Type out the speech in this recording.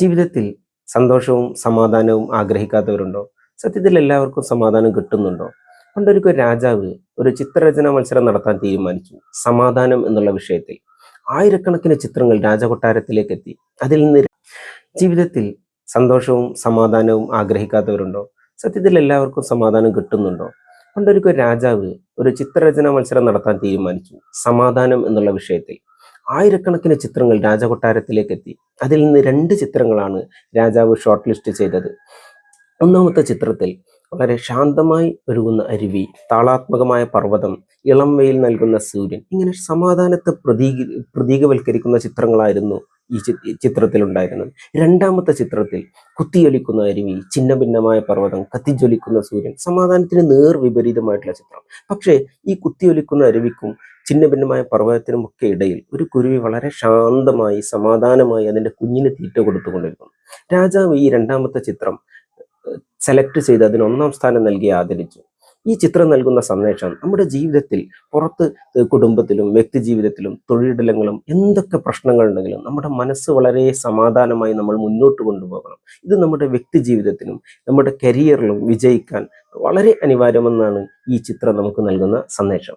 ജീവിതത്തിൽ സന്തോഷവും സമാധാനവും ആഗ്രഹിക്കാത്തവരുണ്ടോ? സത്യത്തിൽ എല്ലാവർക്കും സമാധാനം കിട്ടുന്നുണ്ടോ? പണ്ടൊരിക്കൽ രാജാവ് ഒരു ചിത്രരചന മത്സരം നടത്താൻ തീരുമാനിച്ചു. സമാധാനം എന്നുള്ള വിഷയത്തിൽ. ആയിരക്കണക്കിന് ചിത്രങ്ങൾ രാജകൊട്ടാരത്തിലേക്ക് എത്തി. അതിൽ നിന്ന് ജീവിതത്തിൽ സന്തോഷവും സമാധാനവും ആഗ്രഹിക്കാത്തവരുണ്ടോ? സത്യത്തിൽ എല്ലാവർക്കും സമാധാനം കിട്ടുന്നുണ്ടോ? പണ്ടൊരിക്കൽ രാജാവ് ഒരു ചിത്രരചന മത്സരം നടത്താൻ തീരുമാനിച്ചു. സമാധാനം എന്നുള്ള വിഷയത്തിൽ. ആയിരക്കണക്കിന് ചിത്രങ്ങൾ രാജകൊട്ടാരത്തിലേക്ക് എത്തി അതിൽ നിന്ന് രണ്ട് ചിത്രങ്ങളാണ് രാജാവ് ഷോർട്ട് ലിസ്റ്റ് ചെയ്തത്. ഒന്നാമത്തെ ചിത്രത്തിൽ വളരെ ശാന്തമായി ഒഴുകുന്ന അരുവി താളാത്മകമായ പർവതം ഇളം വെയിൽ നൽകുന്ന സൂര്യൻ ഇങ്ങനെ സമാധാനത്തെ പ്രതീക പ്രതീകവൽക്കരിക്കുന്ന ചിത്രങ്ങളായിരുന്നു ഈ ചിത്രത്തിലുണ്ടായിരുന്നത് രണ്ടാമത്തെ ചിത്രത്തിൽ കുത്തിയൊലിക്കുന്ന അരുവി ചിന്ന ഭിന്നമായ പർവതം കത്തിജ്വലിക്കുന്ന സൂര്യൻ സമാധാനത്തിന് നേർ വിപരീതമായിട്ടുള്ള ചിത്രം. പക്ഷേ ഈ കുത്തിയൊലിക്കുന്ന അരുവിക്കും ചിന്ന ഭിന്നമായ പർവതത്തിനും ഒക്കെ ഇടയിൽ ഒരു കുരുവി വളരെ ശാന്തമായി സമാധാനമായി അതിന്റെ കുഞ്ഞിന് തീറ്റ കൊടുത്തുകൊണ്ടിരിക്കുന്നു. രാജാവ് ഈ രണ്ടാമത്തെ ചിത്രം സെലക്ട് ചെയ്ത് അതിന് ഒന്നാം സ്ഥാനം നൽകി ആദരിച്ചു. ഈ ചിത്രം നൽകുന്ന സന്ദേശം നമ്മുടെ ജീവിതത്തിൽ പുറത്ത് കുടുംബത്തിലും വ്യക്തി ജീവിതത്തിലും തൊഴിലിടലങ്ങളും എന്തൊക്കെ പ്രശ്നങ്ങൾ ഉണ്ടെങ്കിലും നമ്മുടെ മനസ്സ് വളരെ സമാധാനമായി നമ്മൾ മുന്നോട്ട് കൊണ്ടുപോകണം. ഇത് നമ്മുടെ വ്യക്തി ജീവിതത്തിനും നമ്മുടെ കരിയറിലും വിജയിക്കാൻ വളരെ അനിവാര്യമെന്നാണ് ഈ ചിത്രം നമുക്ക് നൽകുന്ന സന്ദേശം.